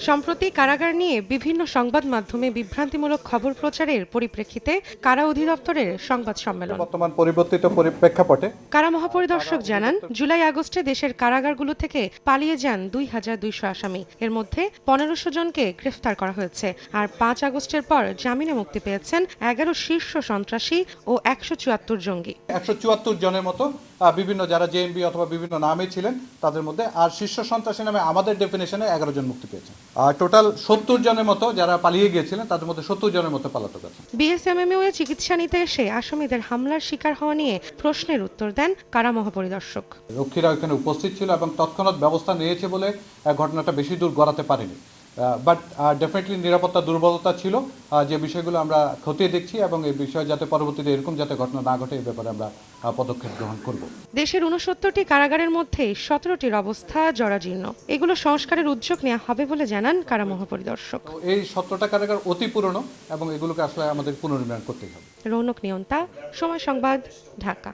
সম্প্রতি কারাগার নিয়ে বিভিন্ন সংবাদ মাধ্যমে বিভ্রান্তিমূলক খবর প্রচারের পরিপ্রেক্ষিতে কারা অধিদপ্তরের সংবাদ সম্মেলন? বর্তমান পরিবর্তিত পরি- প্রেক্ষাপটে কারা মহাপরিদর্শক জানান জুলাই আগস্টে দেশের কারাগারগুলো থেকে পালিয়ে যান দুই হাজার দুইশো আসামি। এর মধ্যে পনেরোশো জনকে গ্রেফতার করা হয়েছে। আর পাঁচ আগস্টের পর জামিনে মুক্তি পেয়েছেন এগারো শীর্ষ সন্ত্রাসী ও একশো চুয়াত্তর জঙ্গি। একশো চুয়াত্তর জনের মতো বিভিন্ন যারা জেএমবি অথবা বিভিন্ন নামে ছিলেন তাদের মধ্যে আর শীর্ষ সন্ত্রাসী নামে আমাদের ডেফিনেশনে এগারো জন মুক্তি পেয়েছেন আর টোটাল সত্তর জনের মতো যারা পালিয়ে গিয়েছিলেন তাদের মধ্যে সত্তর জনের মতো পালাতক আছে। বিএসএমএমইউ এ চিকিৎসা নিতে এসে আসামিদের হামলার শিকার হওয়া নিয়ে প্রশ্নের উত্তর দেন কারা মহাপরিদর্শক। রক্ষীরা এখানে উপস্থিত ছিল এবং তৎক্ষণাৎ ব্যবস্থা নিয়েছে বলে ঘটনাটা বেশি দূর গড়াতে পারেনি। বাট ডেফিনেটলি নিরাপত্তা দুর্বলতা ছিল। যে বিষয়গুলো আমরা খতিয়ে দেখছি এবং এই বিষয়ে যাতে পরবর্তীতে এরকম যাতে ঘটনা না ঘটে এই ব্যাপারে আমরা পদক্ষেপ গ্রহণ করব। দেশের উনসত্তরটি কারাগারের মধ্যে সতেরোটির অবস্থা জরাজীর্ণ। এগুলো সংস্কারের উদ্যোগ নেওয়া হবে বলে জানান কারা মহাপরিদর্শক। এই সত্তরটা কারাগার অতি পুরনো এবং এগুলোকে আসলে আমাদের পুনর্নির্মাণ করতে হবে। রৌনক নিয়ন্তা সময় সংবাদ ঢাকা।